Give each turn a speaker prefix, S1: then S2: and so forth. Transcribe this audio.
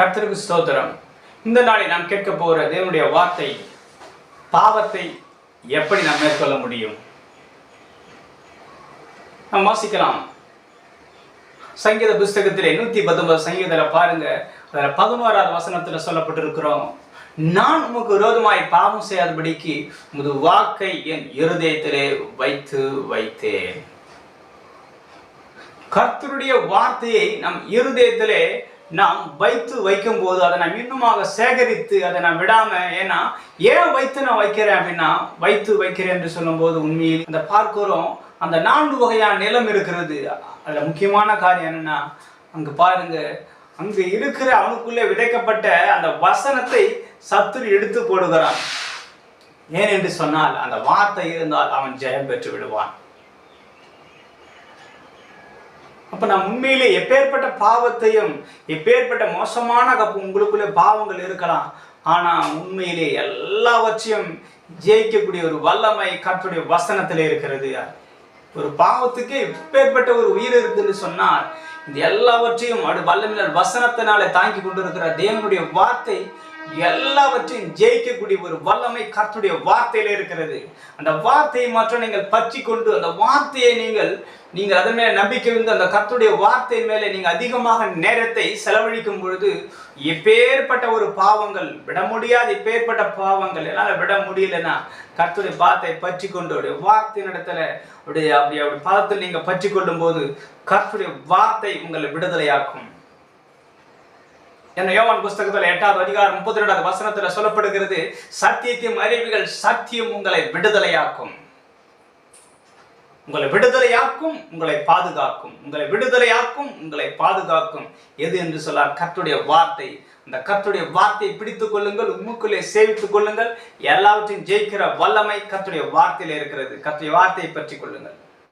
S1: கர்த்தருக்கு ஸ்தோத்திரம். இந்த நாளை நாம் கேட்க போகிற தேவனுடைய வார்த்தை பாவத்தை எப்படி நாம் மேற்கொள்ள முடியும்? நாம் வாசிக்கலாம். சங்கீத புஸ்தகத்தில் நூற்றி பத்தொன்பது சங்கீதத்தில் பாருங்க. அதில் பதினோராவது வசனத்தில் சொல்லப்பட்டிருக்கிறோம். நான் உமக்கு விரோதமாய் பாவம் செய்யாதபடிக்கு உமது வாக்கை என் இருதயத்திலே வைத்து வைத்தேன். கர்த்தருடைய வார்த்தையை நம் இருதயத்திலே நாம் வைத்து வைக்கும் போது அதை நாம் இன்னுமாக சேகரித்து அதை நான் விடாம ஏன்னா ஏன் வைத்து நான் வைக்கிறேன் அப்படின்னா வைத்து வைக்கிறேன் என்று சொல்லும்போது உண்மையில் அந்த பார்க்கிறோம் அந்த நான்கு வகையான நிலம் இருக்கிறது. அதில் முக்கியமான காரியம் என்னன்னா அங்கு பாருங்க அங்கு இருக்கிற அவனுக்குள்ளே விதைக்கப்பட்ட அந்த வசனத்தை சத்துரு எடுத்து போடுகிறான். ஏன் என்று சொன்னால் அந்த வார்த்தை இருந்தால் அவன் ஜெயம் பெற்று விடுவான். அப்போ நான் உண்மையிலே எப்பேற்பட்ட பாவத்தையும் எப்பேற்பட்ட மோசமான கப்பு உங்களுக்குள்ளே பாவங்கள் இருக்கலாம். ஆனால் உண்மையிலே எல்லாவற்றையும் ஜெயிக்கக்கூடிய ஒரு வல்லமை கற்றுடைய வசனத்தில் இருக்கிறது. ஒரு பாவத்துக்கு எப்பேற்பட்ட ஒரு உயிர் இருக்குன்னு சொன்னால் இந்த எல்லாவற்றையும் அடு வல்லமினர் வசனத்தினாலே தாங்கி கொண்டிருக்கிற தேவனுடைய வார்த்தை எல்லாவற்றையும் ஜெயிக்கக்கூடிய ஒரு வல்லமை கர்த்துடைய வார்த்தையில இருக்கிறது. அந்த வார்த்தையை மாற்றம் நீங்கள் பற்றி கொண்டு அந்த வார்த்தையை நீங்கள் நீங்கள் அதன் மேலே நம்பிக்கை வந்து அந்த கர்த்துடைய வார்த்தை மேலே நீங்கள் அதிகமாக நேரத்தை செலவழிக்கும் பொழுது எப்பேற்பட்ட ஒரு பாவங்கள் விட முடியாத எப்பேற்பட்ட பாவங்கள் என்னால் விட முடியலன்னா கர்த்துடைய வார்த்தை பற்றி கொண்டு அவருடைய வார்த்தை நடத்தல அப்படியே அப்படி அப்படி பாதத்தில் நீங்கள் பற்றி கொள்ளும் போது கர்த்துடைய வார்த்தை உங்களை விடுதலையாக்கும். என்ன யோவான் புஸ்தகத்தில் எட்டாவது அதிகாரம் முப்பத்தி ரெண்டாவது வசனத்தில் சொல்லப்படுகிறது சத்தியத்தையும் அறிவுகள் சத்தியம் உங்களை விடுதலையாக்கும். உங்களை விடுதலையாக்கும் உங்களை பாதுகாக்கும். உங்களை விடுதலையாக்கும் உங்களை பாதுகாக்கும். எது என்று சொல்லார்? கத்துடைய வார்த்தை. அந்த கத்துடைய வார்த்தையை பிடித்துக் கொள்ளுங்கள் உம்முக்குள்ளே சேவித்துக் கொள்ளுங்கள். எல்லாவற்றையும் ஜெயிக்கிற வல்லமை கத்துடைய வார்த்தையில் இருக்கிறது. கத்துடைய வார்த்தையை பற்றி கொள்ளுங்கள்.